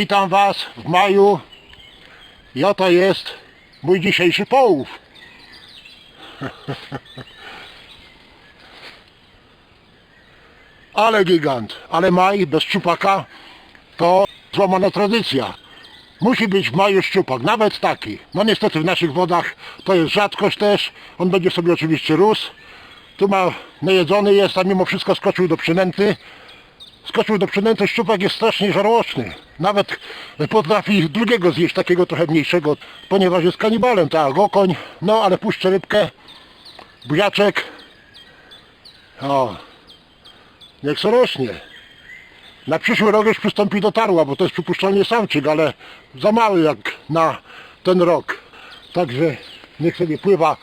Witam Was w maju i oto jest mój dzisiejszy połów. Ale gigant, ale maj bez szczupaka to złamana tradycja. Musi być w maju szczupak, nawet taki. No niestety w naszych wodach to jest rzadkość też. On będzie sobie oczywiście rósł. Tu ma najedzony jest, a mimo wszystko skoczył do przynęty. Skoczył do przynęty, szczupak jest strasznie żarłoczny. Nawet potrafi drugiego zjeść, takiego trochę mniejszego, ponieważ jest kanibalem, tak, okoń. No ale puszczę rybkę, buziaczek. O, niech se rośnie. Na przyszły rok już przystąpi do tarła, bo to jest przypuszczalnie samczyk, ale za mały jak na ten rok. Także niech sobie pływa.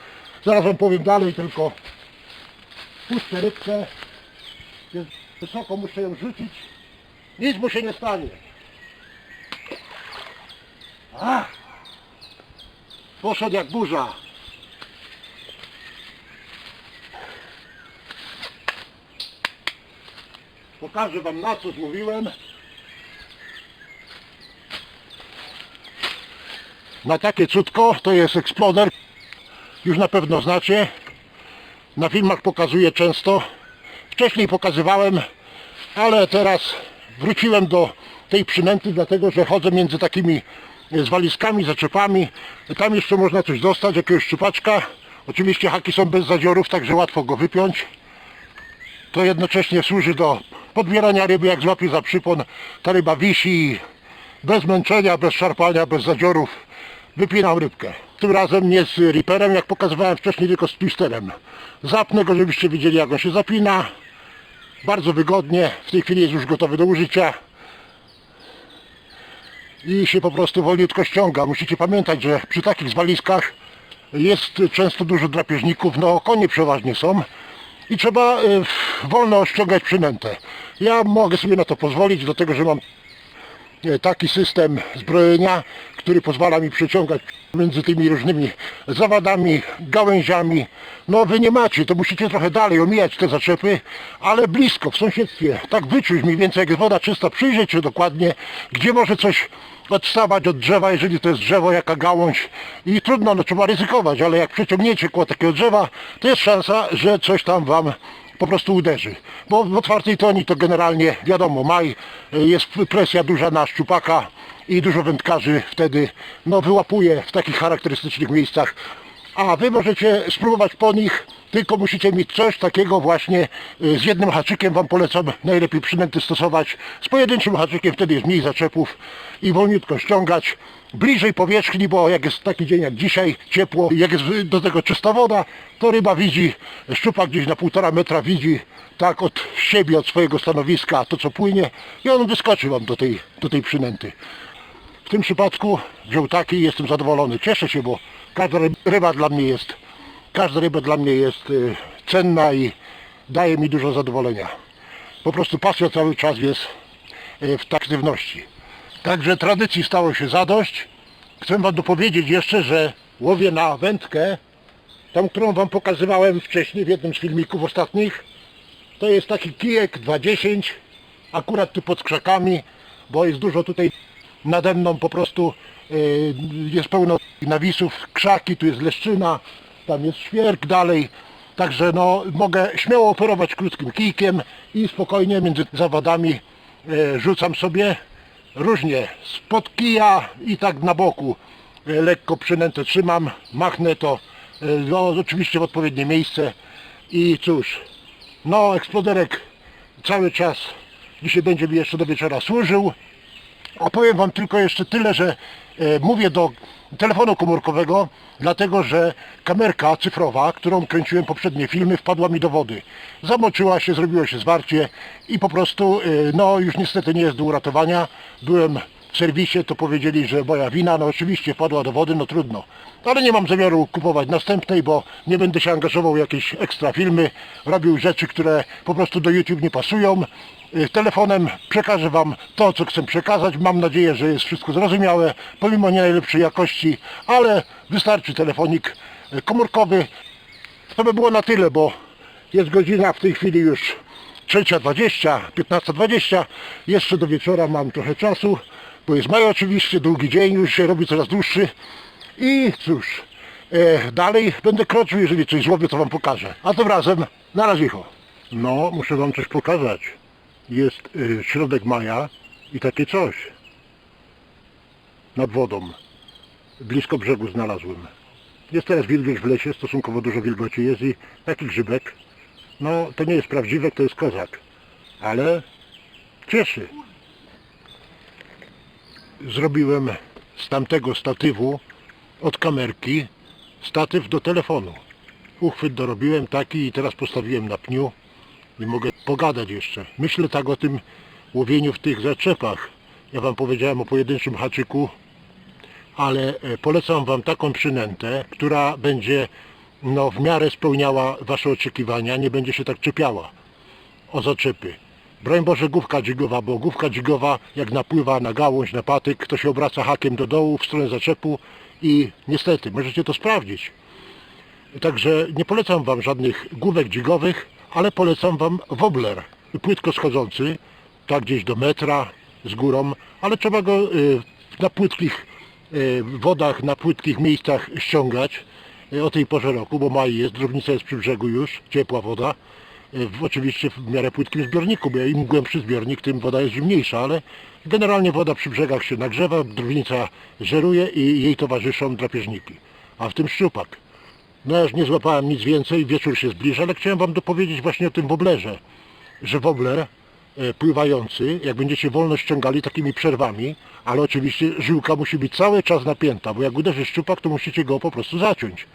Zaraz wam powiem dalej, tylko puszczę rybkę. Wysoko, muszę ją rzucić. Nic mu się nie stanie. A! Poszedł jak burza. Pokażę wam na co złowiłem. Na takie cudko to jest eksploder. Już na pewno znacie. Na filmach pokazuję często. Wcześniej pokazywałem, ale teraz wróciłem do tej przynęty, dlatego że chodzę między takimi z walizkami, zaczepami. Tam jeszcze można coś dostać, jakiegoś szczupaczka. Oczywiście haki są bez zadziorów, także łatwo go wypiąć. To jednocześnie służy do podbierania ryby, jak złapie za przypon. Ta ryba wisi bez męczenia, bez szarpania, bez zadziorów. Wypinam rybkę. Tym razem nie z riperem, jak pokazywałem wcześniej, tylko z twisterem. Zapnę go, żebyście widzieli jak on się zapina. Bardzo wygodnie. W tej chwili jest już gotowy do użycia. I się po prostu wolniutko ściąga. Musicie pamiętać, że przy takich zwaliskach jest często dużo drapieżników. No konie przeważnie są. I trzeba y, wolno ściągać przynętę. Ja mogę sobie na to pozwolić, dlatego że mam e, taki system zbrojenia, który pozwala mi przeciągać między tymi różnymi zawadami, gałęziami. No wy nie macie, to musicie trochę dalej omijać te zaczepy, ale blisko, w sąsiedztwie. Tak wyczuć mniej więcej, jak jest woda czysta, przyjrzeć się dokładnie, gdzie może coś odstawać od drzewa, jeżeli to jest drzewo, jaka gałąź. I trudno, no trzeba ryzykować, ale jak przeciągniecie koło takiego drzewa, to jest szansa, że coś tam wam po prostu uderzy. Bo w otwartej toni to generalnie wiadomo, maj, y, jest presja duża na szczupaka i dużo wędkarzy wtedy no, wyłapuje w takich charakterystycznych miejscach. A wy możecie spróbować po nich, tylko musicie mieć coś takiego właśnie y, z jednym haczykiem. Wam polecam najlepiej przynęty stosować. Z pojedynczym haczykiem wtedy jest mniej zaczepów i wolniutko ściągać bliżej powierzchni, bo jak jest taki dzień jak dzisiaj, ciepło, jak jest do tego czysta woda, to ryba widzi, szczupak gdzieś na półtora metra widzi tak od siebie, od swojego stanowiska to co płynie i on wyskoczy wam do tej, do tej przynęty. W tym przypadku wziął taki i jestem zadowolony. Cieszę się, bo każda ryb- ryba dla mnie jest, każda ryba dla mnie jest y, cenna i daje mi dużo zadowolenia. Po prostu pasja cały czas jest y, w tej aktywności. Także tradycji stało się zadość. Chcę Wam dopowiedzieć jeszcze, że łowię na wędkę, tą, którą Wam pokazywałem wcześniej w jednym z filmików ostatnich. To jest taki kijek 210, akurat tu pod krzakami, bo jest dużo tutaj nade mną po prostu y, jest pełno nawisów, krzaki, tu jest leszczyna, tam jest świerk dalej. Także no, mogę śmiało operować krótkim kijkiem i spokojnie między zawadami y, rzucam sobie różnie spod kija i tak na boku y, lekko przynętę trzymam, machnę to no, oczywiście w odpowiednie miejsce i cóż, no eksploderek cały czas dzisiaj będzie mi jeszcze do wieczora służył. A powiem Wam tylko jeszcze tyle, że e, mówię do telefonu komórkowego, dlatego że kamerka cyfrowa, którą kręciłem poprzednie filmy, wpadła mi do wody. Zamoczyła się, zrobiło się zwarcie i po prostu, e, no już niestety nie jest do uratowania. Byłem serwisie, to powiedzieli, że moja wina, no oczywiście wpadła do wody, no trudno. Ale nie mam zamiaru kupować następnej, bo nie będę się angażował w jakieś ekstra filmy, robił rzeczy, które po prostu do YouTube nie pasują. Y, Telefonem przekażę Wam to, co chcę przekazać. Mam nadzieję, że jest wszystko zrozumiałe, pomimo nie najlepszej jakości, ale wystarczy telefonik y, komórkowy. To by było na tyle, bo jest godzina w tej chwili już 3.20, 15.20. Jeszcze do wieczora mam trochę czasu. Bo jest maj oczywiście, długi dzień, już się robi coraz dłuższy i cóż, e, dalej będę kroczył, jeżeli coś złowię, to wam pokażę. A tym razem, na razie. No, muszę wam coś pokazać. Jest e, środek maja i takie coś nad wodą, blisko brzegu znalazłem. Jest teraz wilgoć w lesie, stosunkowo dużo wilgoci jest i taki grzybek, no to nie jest prawdziwek, to jest kozak, ale cieszy. Zrobiłem z tamtego statywu od kamerki statyw do telefonu. Uchwyt dorobiłem taki i teraz postawiłem na pniu i mogę pogadać jeszcze. Myślę tak o tym łowieniu w tych zaczepach. Ja Wam powiedziałem o pojedynczym haczyku, ale e, polecam Wam taką przynętę, która będzie no, w miarę spełniała Wasze oczekiwania, nie będzie się tak czepiała o zaczepy. Broń Boże główka dźwigowa, bo główka dźwigowa jak napływa na gałąź, na patyk, to się obraca hakiem do dołu w stronę zaczepu i niestety, możecie to sprawdzić. Także nie polecam Wam żadnych główek dźwigowych, ale polecam Wam wobbler, płytko schodzący, tak gdzieś do metra z górą, ale trzeba go y, na płytkich y, wodach, na płytkich miejscach ściągać y, o tej porze roku, bo maj jest, drobnica jest przy brzegu już, ciepła woda, w, oczywiście w miarę płytkim zbiorniku, bo im głębszy zbiornik, tym woda jest zimniejsza, ale generalnie woda przy brzegach się nagrzewa, drobnica żeruje i jej towarzyszą drapieżniki, a w tym szczupak. No ja już nie złapałem nic więcej, wieczór się zbliża, ale chciałem Wam dopowiedzieć właśnie o tym woblerze, że wobler e, pływający, jak będziecie wolno ściągali takimi przerwami, ale oczywiście żyłka musi być cały czas napięta, bo jak uderzy szczupak, to musicie go po prostu zaciąć.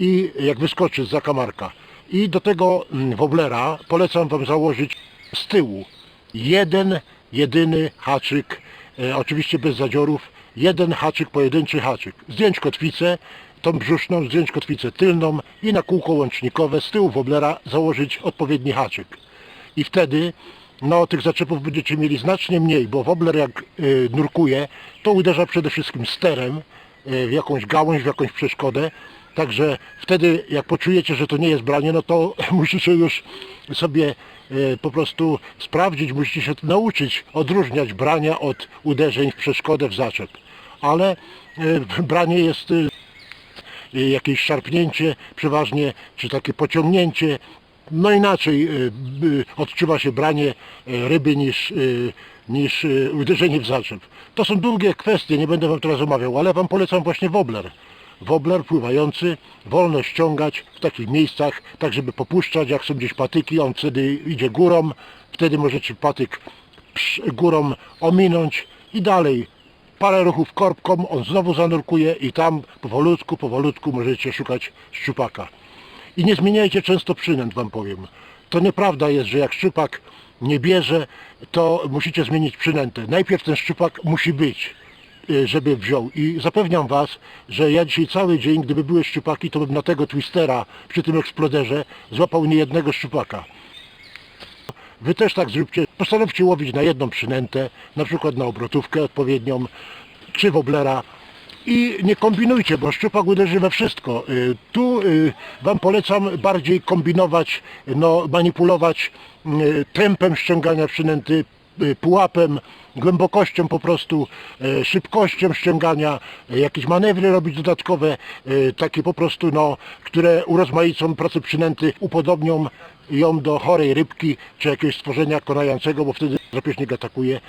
I jak wyskoczy z zakamarka. I do tego mm, woblera polecam Wam założyć z tyłu jeden, jedyny haczyk, e, oczywiście bez zadziorów, jeden haczyk, pojedynczy haczyk. Zdjąć kotwicę, tą brzuszną, zdjąć kotwicę tylną i na kółko łącznikowe z tyłu woblera założyć odpowiedni haczyk. I wtedy no, tych zaczepów będziecie mieli znacznie mniej, bo wobler jak y, nurkuje, to uderza przede wszystkim sterem y, w jakąś gałąź, w jakąś przeszkodę. Także wtedy jak poczujecie, że to nie jest branie, no to musicie już sobie y, po prostu sprawdzić, musicie się nauczyć odróżniać brania od uderzeń w przeszkodę, w zaczep. Ale y, branie jest y, jakieś szarpnięcie przeważnie, czy takie pociągnięcie. No inaczej odczuwa się branie ryby niż, niż uderzenie w zaczep. To są długie kwestie, nie będę Wam teraz omawiał, ale Wam polecam właśnie wobler. Wobler pływający, wolno ściągać w takich miejscach, tak żeby popuszczać, jak są gdzieś patyki, on wtedy idzie górą, wtedy możecie patyk górą ominąć i dalej parę ruchów korbką, on znowu zanurkuje i tam powolutku, powolutku możecie szukać szczupaka. I nie zmieniajcie często przynęt, wam powiem. To nieprawda jest, że jak szczupak nie bierze, to musicie zmienić przynętę. Najpierw ten szczupak musi być, żeby wziął. I zapewniam was, że ja dzisiaj cały dzień, gdyby były szczupaki, to bym na tego twistera przy tym eksploderze złapał niejednego szczupaka. Wy też tak zróbcie. Postanowcie łowić na jedną przynętę, na przykład na obrotówkę odpowiednią, czy woblera i nie kombinujcie, bo szczupak uderzy we wszystko. Y, Tu y, Wam polecam bardziej kombinować, no, manipulować tempem ściągania przynęty, pułapem, głębokością po prostu, y, szybkością ściągania, y, jakieś manewry robić dodatkowe, y, takie po prostu, no, które urozmaicą pracę przynęty, upodobnią ją do chorej rybki, czy jakiegoś stworzenia konającego, bo wtedy drapieżnik atakuje.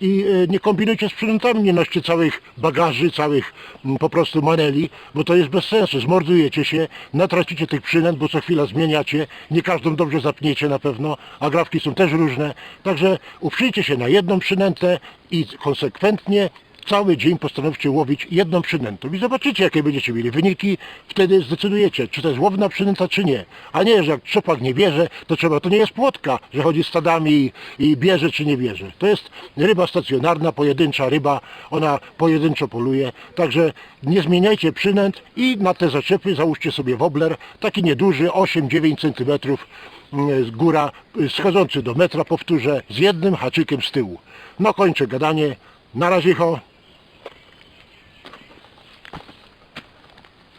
I e, nie kombinujcie z przynętami, nie noście całych bagaży, całych m, po prostu maneli, bo to jest bez sensu. Zmordujecie się, natracicie tych przynęt, bo co chwila zmieniacie, nie każdą dobrze zapniecie na pewno, a grafki są też różne. Także uprzyjcie się na jedną przynętę i konsekwentnie cały dzień postanowcie łowić jedną przynętą. I zobaczycie jakie będziecie mieli wyniki, wtedy zdecydujecie czy to jest łowna przynęta czy nie, a nie, że jak trzepak nie bierze, to trzeba, to nie jest płotka, że chodzi stadami i, i bierze czy nie bierze, to jest ryba stacjonarna, pojedyncza ryba, ona pojedynczo poluje, także nie zmieniajcie przynęt i na te zaczepy załóżcie sobie wobler, taki nieduży, 8-9 cm z góra, schodzący do metra, powtórzę, z jednym haczykiem z tyłu. No kończę gadanie, na razie ho.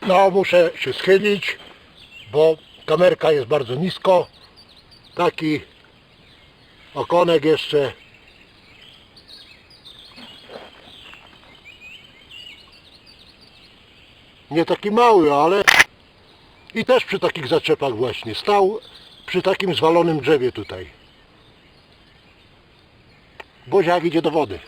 No muszę się schylić, bo kamerka jest bardzo nisko. Taki okonek jeszcze. Nie taki mały, ale i też przy takich zaczepach właśnie. Stał przy takim zwalonym drzewie tutaj. Boziak idzie do wody.